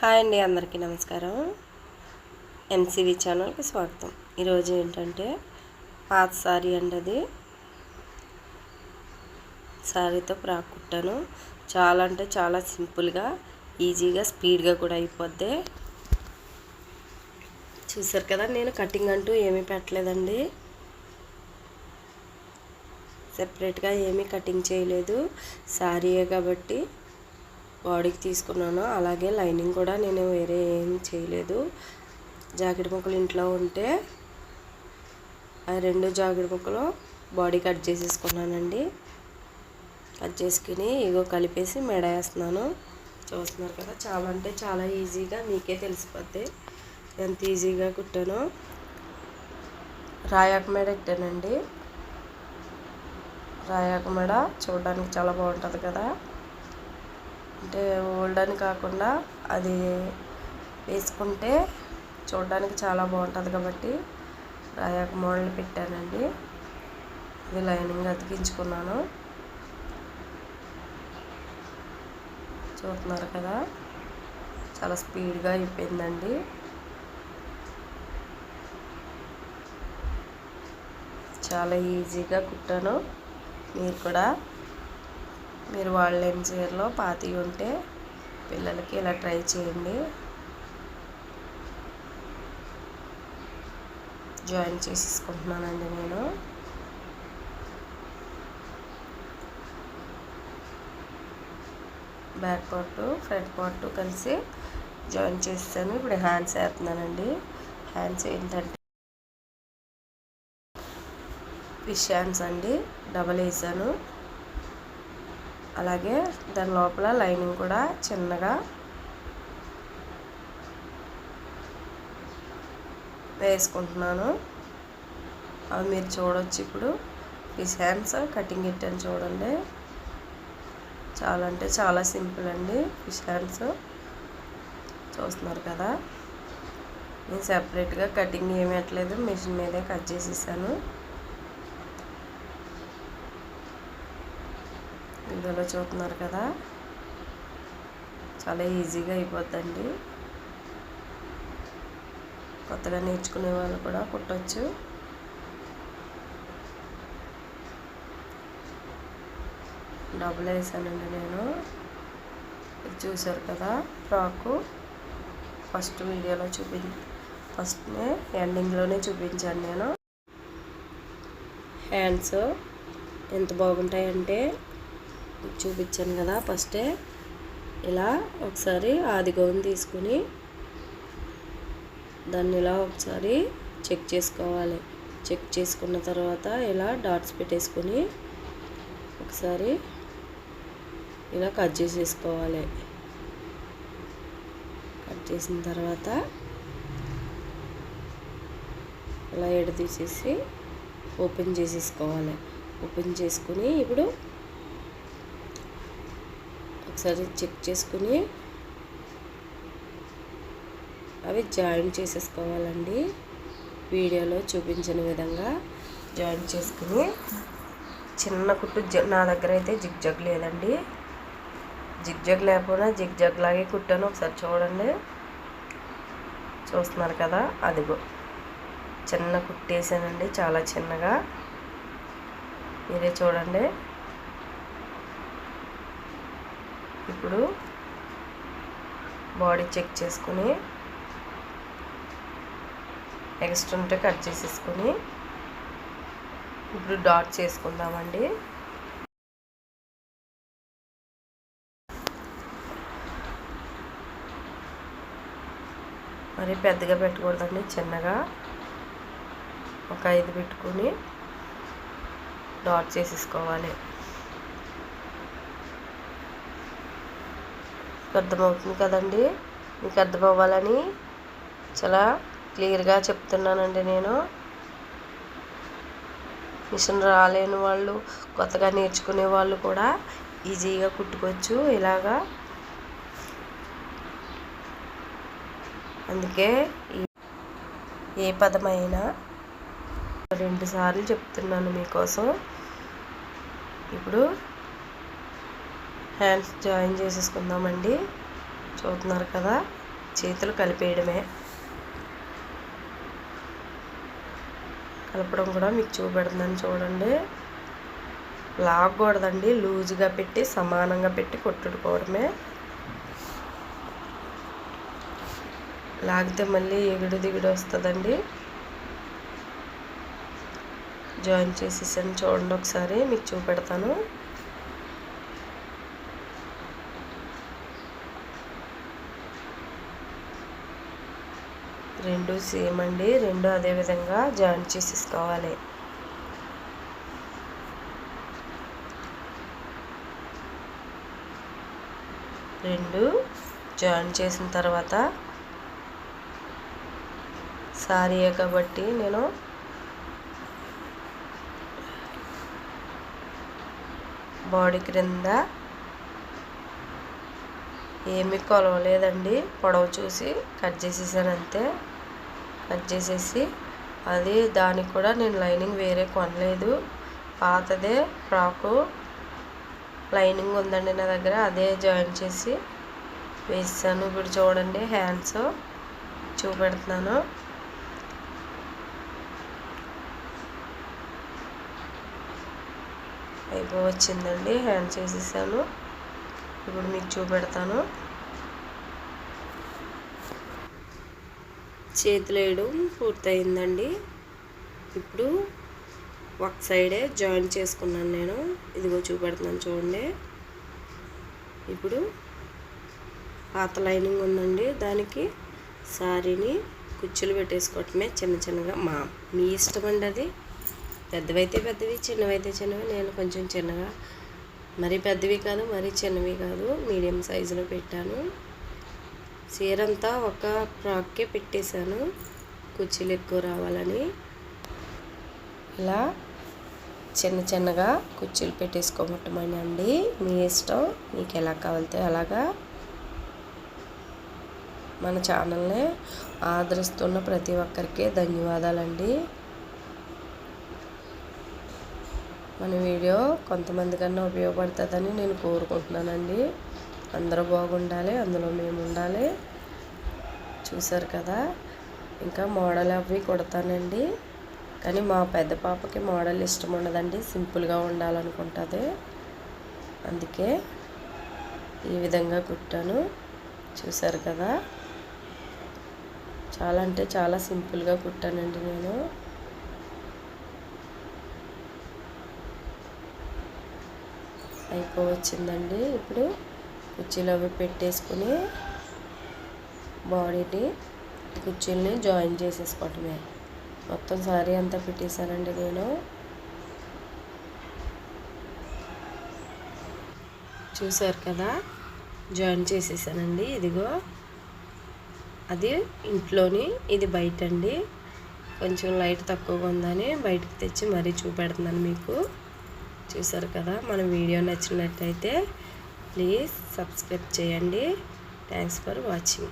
Hi అండి అందరికీ నమస్కారం. ఎంసీవి ఛానల్కి స్వాగతం. ఈరోజు ఏంటంటే పాత సారీ అండి అది. సారీతో ఫ్రాక్ కుట్టాను. చాలా అంటే చాలా సింపుల్గా ఈజీగా స్పీడ్గా కూడా అయిపోద్ది. చూసారు కదా నేను కటింగ్ అంటూ ఏమీ పెట్టలేదండి. సెపరేట్గా ఏమీ కటింగ్ చేయలేదు. శారీయే కాబట్టి బాడీకి తీసుకున్నాను. అలాగే లైనింగ్ కూడా నేను వేరే ఏం చేయలేదు. జాకెట్ ముక్కలు ఇంట్లో ఉంటే ఆ రెండు జాకెట్ ముక్కలు బాడీ కట్ చేసేసుకున్నానండి. కట్ చేసుకుని ఇగో కలిపేసి మెడ వేస్తున్నాను. చూస్తున్నారు కదా చాలా అంటే చాలా ఈజీగా మీకే తెలిసిపోద్ది. ఎంత ఈజీగా కుట్టానో. రాయాక మెడ కుట్టానండి రాయాక మెడ చూడడానికి చాలా బాగుంటుంది కదా. అంటే ఓల్డ్ అని కాకుండా అది వేసుకుంటే చూడడానికి చాలా బాగుంటుంది కాబట్టి రాయాక మోడల్ పెట్టానండి. ఇది లైనింగ్ అతికించుకున్నాను. చూస్తున్నారు కదా? చాలా స్పీడ్గా అయిపోయిందండి. చాలా ఈజీగా కుట్టాను. మీరు కూడా మీరు వాళ్ళ చీరలో పాతి ఉంటే పిల్లలకి ఇలా ట్రై చేయండి. జాయిన్ చేసేసుకుంటున్నానండి నేను. బ్యాక్ పార్ట్ ఫ్రంట్ పార్ట్ కలిసి జాయిన్ చేస్తాను. ఇప్పుడు హ్యాండ్స్ వేస్తున్నానండి. హ్యాండ్స్ ఏంటంటే ఫిష్ హ్యాండ్స్ అండి. డబల్ వేసాను. అలాగే దాని లోపల లైనింగ్ కూడా చిన్నగా వేసుకుంటున్నాను. అవి మీరు చూడొచ్చు ఇప్పుడు. ఫిష్ హ్యాండ్స్ కటింగ్ ఇట్టాను చూడండి. చాలా అంటే చాలా సింపుల్ అండి ఫిష్ హ్యాండ్స్. చూస్తున్నారు కదా. నేను సపరేట్గా కటింగ్ ఏమి అట్లేదు మిషన్ మీదే కట్ చేసేసాను. వీడియోలో చూస్తున్నారు కదా. చాలా ఈజీగా అయిపోద్దండి. కొత్తగా నేర్చుకునే వాళ్ళు కూడా కుట్టచ్చు. డబ్బులు వేసానండి నేను. ఇది చూశారు కదా ఫ్రాకు. ఫస్ట్ వీడియోలో చూపి ఫస్ట్నే ఎండింగ్లోనే చూపించాను నేను. హ్యాండ్స్ ఎంత బాగుంటాయంటే చూపించాను కదా ఫస్టే. ఇలా ఒకసారి ఆది గోని తీసుకుని దాన్ని ఇలా ఒకసారి చెక్ చేసుకోవాలి. చెక్ చేసుకున్న తర్వాత ఇలా డాట్స్ పెట్టేసుకొని ఒకసారి ఇలా కట్ చేసేసుకోవాలి. కట్ చేసిన తర్వాత ఇలా ఎడ తీసేసి ఓపెన్ చేసేసుకోవాలి. ఓపెన్ చేసుకుని ఇప్పుడు ఒకసారి చెక్ చేసుకుని అవి జాయిన్ చేసేసుకోవాలండి. వీడియోలో చూపించిన విధంగా జాయిన్ చేసుకుని చిన్న కుట్టు నా దగ్గర అయితే జిగ్ జగ్ లేదండి. జిగ్ జగ్ లేకపోయినా జిగ్ జగ్ లాగే కుట్టాను. ఒకసారి చూడండి. చూస్తున్నారు కదా? అదిగో. చిన్న కుట్టేసానండి. చాలా చిన్నగా. మీరే చూడండి. ఇప్పుడు బాడీ చెక్ చేసుకుని ఎక్స్ట్రా ఉంటే కట్ చేసేసుకొని ఇప్పుడు డాట్ చేసుకుందామండి. మరి పెద్దగా పెట్టకూడదండి చిన్నగా. ఒక ఐదు పెట్టుకొని డాట్ చేసేసుకోవాలి. అర్థమవుతుంది కదండి? మీకు అర్థం అవ్వాలని చాలా క్లియర్గా చెప్తున్నానండి నేను. మిషన్ రాలేని వాళ్ళు కొత్తగా నేర్చుకునే వాళ్ళు కూడా ఈజీగా కుట్టుకోవచ్చు ఇలాగా. అందుకే ఏ పదమైనా రెండు సార్లు చెప్తున్నాను మీకోసం. ఇప్పుడు హ్యాండ్స్ జాయిన్ చేసేసుకుందామండి. చూస్తున్నారు కదా చేతులు కలిపేయడమే. కలపడం కూడా మీకు చూపెడుతుందని చూడండి. లాగకూడదండి లూజ్గా పెట్టి సమానంగా పెట్టి కొట్టుకోవడమే లాగితే మళ్ళీ ఎగుడు దిగుడు వస్తుందండి. జాయిన్ చేసేసాను చూడండి ఒకసారి మీకు చూపెడతాను. రెండు సేమ్ అండి రెండు అదే విధంగా జాయిన్ చేసేసుకోవాలి. రెండు జాయిన్ చేసిన తర్వాత సారీయే కాబట్టి నేను బాడీ క్రింద ఏమీ కొలవలేదండి. పొడవు చూసి కట్ చేసేసాను అంతే. కట్ చేసేసి అది దానికి కూడా నేను లైనింగ్ వేరే కొనలేదు. పాతదే ఫ్రాకు. లైనింగ్ ఉందండి నా దగ్గర. అదే జాయిన్ చేసి వేసాను. ఇప్పుడు చూడండి హ్యాండ్స్ చూపెడుతున్నాను. అయిపో వచ్చిందండి. హ్యాండ్స్ వేసేసాను. ఇప్పుడు మీకు చూపెడతాను. చేతులు వేయడం పూర్తయిందండి. ఇప్పుడు ఒక సైడే జాయిన్ చేసుకున్నాను నేను. ఇదిగో చూపెడుతున్నాను చూడండి. ఇప్పుడు పాత లైనింగ్ ఉందండి. దానికి సారీని కుచ్చులు పెట్టేసుకోవటమే చిన్న చిన్నగా మా మీ ఇష్టం అండి అది. పెద్దవైతే పెద్దవి చిన్నవైతే చిన్నవి. నేను కొంచెం చిన్నగా మరీ పెద్దవి కాదు మరీ చిన్నవి కాదు. మీడియం సైజులో పెట్టాను. చీర అంతా ఒక ఫ్రాక్కే పెట్టేశాను. కుర్చీలు ఎక్కువ రావాలని. ఇలా చిన్న చిన్నగా కుర్చీలు పెట్టేసుకోమటమనండి మీ ఇష్టం మీకు ఎలా కావాలితే అలాగా. మన ఛానల్ని ఆదరిస్తున్న ప్రతి ఒక్కరికి ధన్యవాదాలండి. మన వీడియో కొంతమంది కన్నా ఉపయోగపడుతుందని నేను కోరుకుంటున్నానండి. అందరూ బాగుండాలి అందులో మేము ఉండాలి. చూసారు కదా? ఇంకా మోడల్ అవి కుడతానండి. కానీ మా పెద్ద పాపకి మోడల్ ఇష్టం ఉండదండి. సింపుల్గా ఉండాలనుకుంటుంది. అందుకే ఈ విధంగా కుట్టాను. చూసారు కదా? చాలా అంటే చాలా సింపుల్గా కుట్టానండి నేను. అయిపోవచ్చిందండి. ఇప్పుడు కుర్చీలు అవి పెట్టేసుకుని బాడీని కుర్చీలని జాయిన్ చేసేసుకోవటమే. మొత్తం సారీ అంతా పెట్టేశానండి నేను. చూసారు కదా? జాయిన్ చేసేసానండి. ఇదిగో. అది ఇంట్లోని ఇది బయట అండి కొంచెం లైట్ తక్కువగా ఉందని బయటకు తెచ్చి మరీ చూపెడుతున్నాను మీకు. చూసారు కదా మన వీడియో నచ్చినట్టయితే ప్లీజ్ సబ్స్క్రైబ్ చేయండి. Thanks for watching.